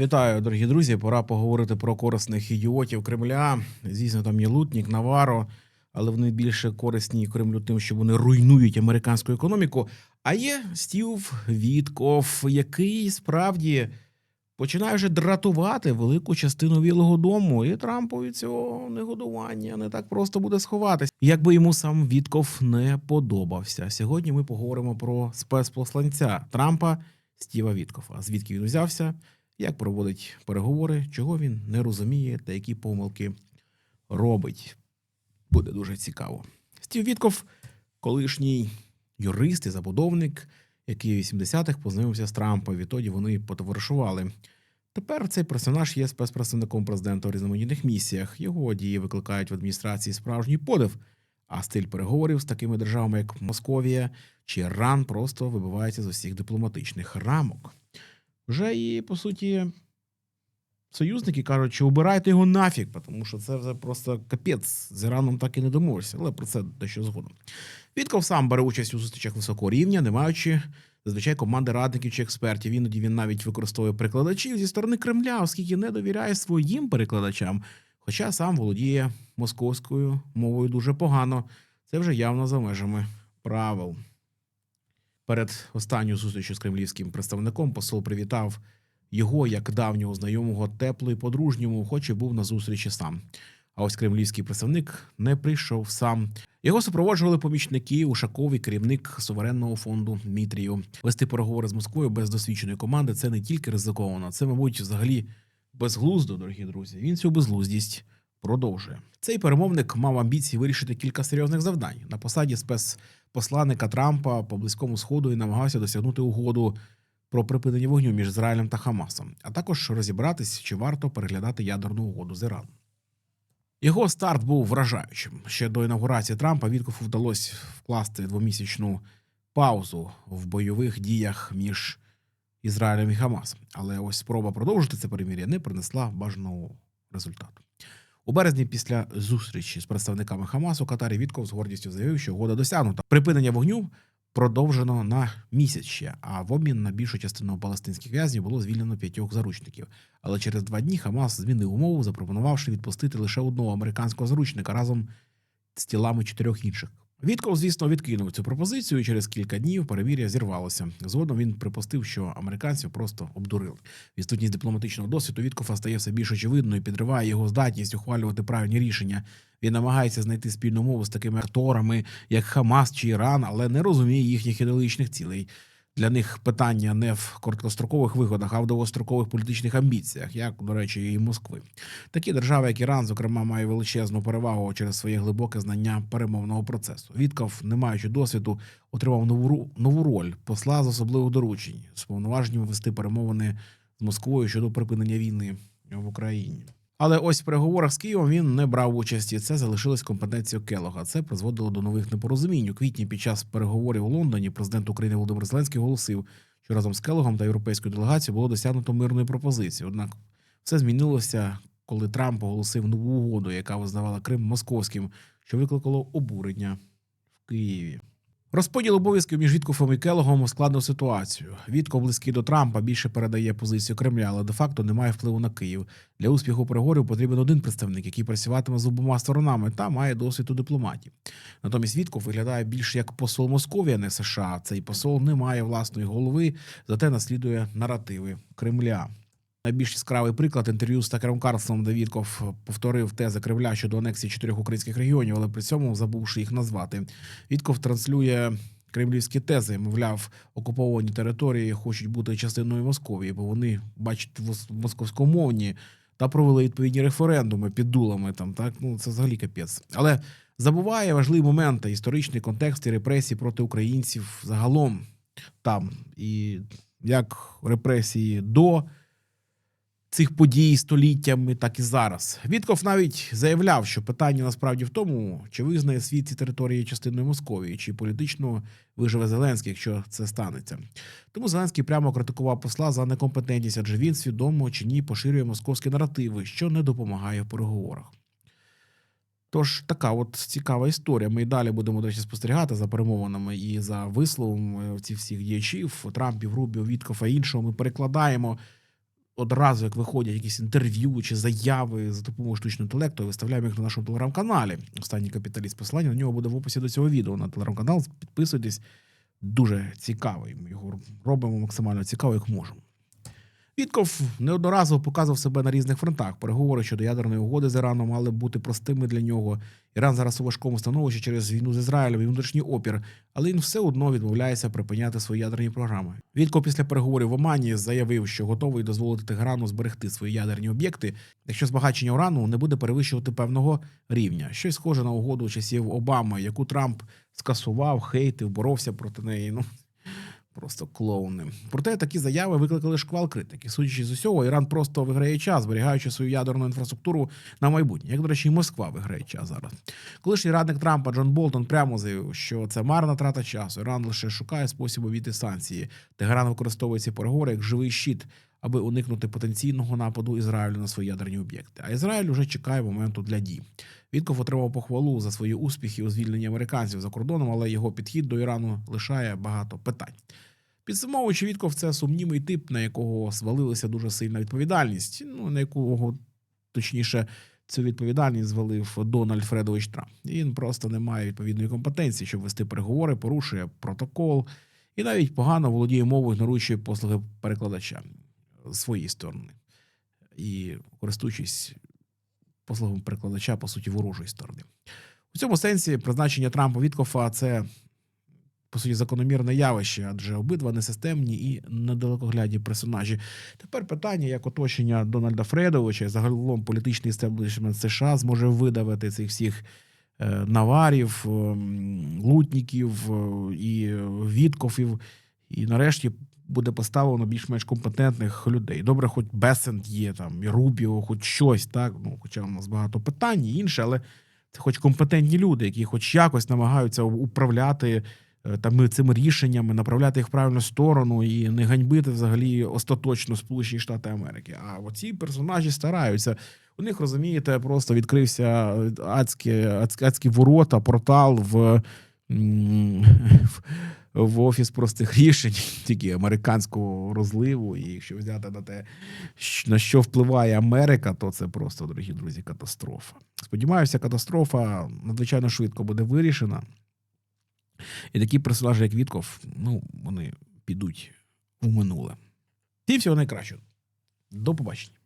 Вітаю, дорогі друзі. Пора поговорити про корисних ідіотів Кремля. Звісно, там є Лутнік, Наваро, але вони більше корисні Кремлю тим, що вони руйнують американську економіку. А є Стів Вітков, який справді починає вже дратувати велику частину Білого Дому, і Трампу від цього негодування не так просто буде сховатись, якби йому сам Вітков не подобався. Сьогодні ми поговоримо про спецпосланця Трампа Стіва Віткофа. Звідки він узявся? Як проводить переговори, чого він не розуміє та які помилки робить. Буде дуже цікаво. Стів Вітков, колишній юрист і забудовник, який у 80-х познайомився з Трампом. Відтоді вони потоваришували. Тепер цей персонаж є спецпредставником президента у різноманітних місіях. Його дії викликають в адміністрації справжній подив, а стиль переговорів з такими державами, як Московія чи Іран, просто вибивається з усіх дипломатичних рамок. Вже і, по суті, союзники кажуть, що убирайте його нафіг, тому що це вже просто капець. З Іраном так і не домовився, але про це дещо згодом. Вітков сам бере участь у зустрічах високого рівня, не маючи зазвичай команди радників чи експертів. Іноді він навіть використовує перекладачів зі сторони Кремля, оскільки не довіряє своїм перекладачам, хоча сам володіє московською мовою дуже погано. Це вже явно за межами правил. Перед останньою зустрічю з кремлівським представником посол привітав його як давнього знайомого тепло і по-дружньому, хоч і був на зустрічі сам. А ось кремлівський представник не прийшов сам. Його супроводжували помічники Ушаков і керівник суверенного фонду Дмитрію. Вести переговори з Москвою без досвідченої команди це не тільки ризиковано, це, мабуть, взагалі безглуздо, дорогі друзі. Він цю безглуздість продовжує. Цей перемовник мав амбіції вирішити кілька серйозних завдань на посаді спецпосланника Трампа по близькому сходу і намагався досягнути угоду про припинення вогню між Ізраїлем та Хамасом, а також розібратись, чи варто переглядати ядерну угоду з Іраном. Його старт був вражаючим. Ще до інаугурації Трампа Віткофу вдалося вкласти двомісячну паузу в бойових діях між Ізраїлем і Хамасом. Але ось спроба продовжити це перемір'я не принесла бажаного результату. У березні після зустрічі з представниками Хамасу Катарі Вітков з гордістю заявив, що угода досягнута. Припинення вогню продовжено на місяць ще, а в обмін на більшу частину палестинських в'язнів було звільнено п'ятьох заручників. Але через два дні Хамас змінив умову, запропонувавши відпустити лише одного американського заручника разом з тілами чотирьох інших. Вітков, звісно, відкинув цю пропозицію. і Через кілька днів перемір'я зірвалося. Згодом він припустив, що американців просто обдурили. Відсутність дипломатичного досвіду Віткофа стає все більш очевидною підриває його здатність ухвалювати правильні рішення. Він намагається знайти спільну мову з такими акторами, як Хамас чи Іран, але не розуміє їхніх ідеологічних цілей. Для них питання не в короткострокових вигодах, а в довгострокових політичних амбіціях, як, до речі, і Москви. Такі держави, як Іран, зокрема, мають величезну перевагу через своє глибоке знання перемовного процесу. Вітков, не маючи досвіду, отримав нову нову роль посла з особливих доручень з повноваженням вести перемовини з Москвою щодо припинення війни в Україні. Але ось в переговорах з Києвом він не брав участі. Це залишилось компетенцією Келога. Це призводило до нових непорозумінь. У квітні під час переговорів у Лондоні президент України Володимир Зеленський оголосив, що разом з Келогом та європейською делегацією було досягнуто мирної пропозиції. Однак все змінилося, коли Трамп оголосив нову угоду, яка визнавала Крим московським, що викликало обурення в Києві. Розподіл обов'язків між Віткофом і Келогом ускладнив ситуацію. Вітков, близький до Трампа, більше передає позицію Кремля, але де-факто не має впливу на Київ. Для успіху переговорів потрібен один представник, який працюватиме з обома сторонами та має досвід у дипломатії. Натомість Вітков виглядає більше як посол Московії, а не США. Цей посол не має власної голови, зате наслідує наративи Кремля. Найбільш яскравий приклад інтерв'ю з Такером Карлсоном, де Вітков повторив тези Кремля щодо анексії чотирьох українських регіонів, але при цьому забувши їх назвати. Вітков транслює кремлівські тези, мовляв, окуповані території хочуть бути частиною Московії, бо вони бачать московськомовні та провели відповідні референдуми під дулами. Там так ну це взагалі капець. Але забуває важливі моменти, історичний контекст і репресії проти українців загалом там і як репресії до цих подій століттями, так і зараз. Вітков навіть заявляв, що питання насправді в тому, чи визнає світ ці території частиною Московії, чи політично виживе Зеленський, якщо це станеться. Тому Зеленський прямо критикував посла за некомпетентність, адже він свідомо чи ні поширює московські наративи, що не допомагає в переговорах. Тож така от цікава історія. Ми і далі будемо до речі, спостерігати за перемовинами і за висловами цих всіх діячів Трампів, Рубіо, Віткофа іншого. Ми перекладаємо одразу, як виходять якісь інтерв'ю чи заяви за допомогою штучного інтелекту, виставляємо їх на нашому телеграм-каналі. Останній капіталіст. Посилання на нього буде в описі до цього відео на телеграм-канал. Підписуйтесь. Дуже цікавий. Ми його робимо максимально цікаво, як можемо. Вітков неодноразово показував себе на різних фронтах. Переговори щодо ядерної угоди з Іраном мали бути простими для нього. Іран зараз у важкому становищі через війну з Ізраїлем і внутрішній опір, але він все одно відмовляється припиняти свої ядерні програми. Вітков після переговорів в Омані заявив, що готовий дозволити Тегерану зберегти свої ядерні об'єкти, якщо збагачення урану не буде перевищувати певного рівня. Щось схоже на угоду часів Обами, яку Трамп скасував, хейтив, боровся проти неї. Ну Просто клоуни. Проте такі заяви викликали шквал критики. Судячи з усього, Іран просто виграє час, зберігаючи свою ядерну інфраструктуру на майбутнє. Як, до речі, і Москва виграє час зараз. Колишній радник Трампа Джон Болтон прямо заявив, що це марна трата часу. Іран лише шукає спосіб обійти санкції. Тегеран використовує ці переговори як живий щит, аби уникнути потенційного нападу Ізраїлю на свої ядерні об'єкти. А Ізраїль уже чекає моменту для дій. Вітков отримав похвалу за свої успіхи у звільненні американців за кордоном, але його підхід до Ірану лишає багато питань. Підсумовуючи, Вітков це сумнівний тип, на якого звалилася дуже сильна відповідальність, ну на якого точніше цю відповідальність звалив Дональд Фредович Трамп. Він просто не має відповідної компетенції, щоб вести переговори, порушує протокол і навіть погано володіє мовою, ігноруючи послуги перекладача своєї сторони і користуючись послугами перекладача, по суті, ворожої сторони. У цьому сенсі призначення Трампа Віткофа це по суті закономірне явище, адже обидва несистемні і недалекоглядні персонажі. Тепер питання, як оточення Дональда Фредовича загалом політичний істеблішмент США зможе видавити цих всіх е, наварів, ем, лутників е, і відкофів, і нарешті. Буде поставлено більш-менш компетентних людей. Добре, хоч Бесент є там, і Рубіо, хоч щось, так. Ну, хоча у нас багато питань і інше, але це хоч компетентні люди, які хоч якось намагаються управляти там цими рішеннями, направляти їх в правильну сторону і не ганьбити взагалі остаточно Сполучені Штати Америки. А оці персонажі стараються. У них розумієте, просто відкрився адські, адські, адські ворота, портал в. в- В офіс простих рішень, тільки американського розливу, і якщо взяти на те, на що впливає Америка, то це просто, дорогі друзі, катастрофа. Сподіваюся, катастрофа надзвичайно швидко буде вирішена. І такі персонажі, як Вітков, ну, вони підуть у минуле. Всім всього найкращого. До побачення.